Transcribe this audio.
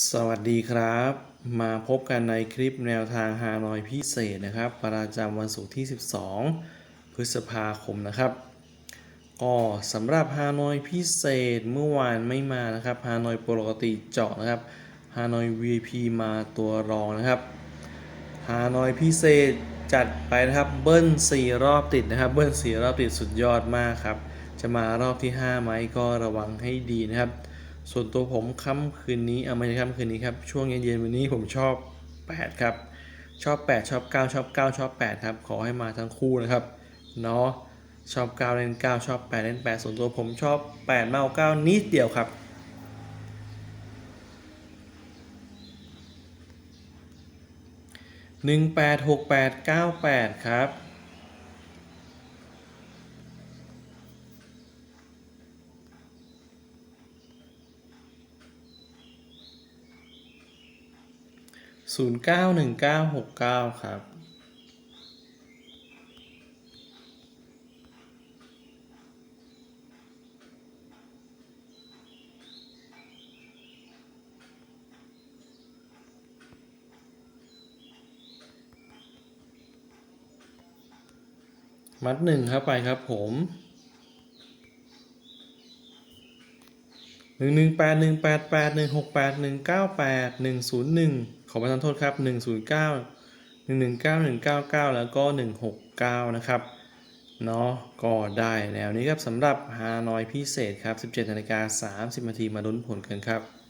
สวัสดีครับ มาพบกันในคลิปแนวทางฮานอยพิเศษนะครับ ประจำวันศุกร์ที่ 12 พฤษภาคมนะครับ ก็สำหรับฮานอยพิเศษเมื่อวานไม่มานะครับฮานอยปกติเจาะนะครับฮานอย VIP มาตัวรองนะครับฮานอยพิเศษจัดไปนะครับเบิ้ล4 รอบติดนะครับเบิ้ล4 รอบติดสุดยอดมากครับ จะมารอบที่ 5 ไหมก็ระวังให้ดีนะครับ ส่วนตัวผมค่ำคืนนี้เอาม่ใช่ค่ำคืนนี้ครับ ช่วงเย็นๆวันนี้ผมชอบ 8 ครับ ชอบ 8 ชอบ 9 ชอบ 9 ชอบ 8 ครับ ขอให้มาทั้งคู่นะครับเนาะชอบ 9 เล่น 9 ชอบ 8 เล่น 8 ส่วนตัวผมชอบ 8 มากกว่า9นิดเดียวครับหนึ่งแปดหกแปดเก้าแปดครับ ศูนย์เก้าหนึ่งเก้าหกเก้าครับ มัดหนึ่งครับไปครับผมหนึ่งหนึ่งแปดหนึ่งแปดแปดหนึ่งหกแปดหนึ่งเก้าแปดหนึ่งศูนย์หนึ่ง ขอประทานโทษครับหนึ่งศูนย์เก้าหนึ่งหนึ่งเก้าหนึ่งเก้าเก้าแล้วก็หนึ่งหกเก้านะครับ เนาะก็ได้แนวนี้ครับสำหรับฮานอยพิเศษครับ 17นาฬิกา30นาทีมาลุ้นผลกันครับ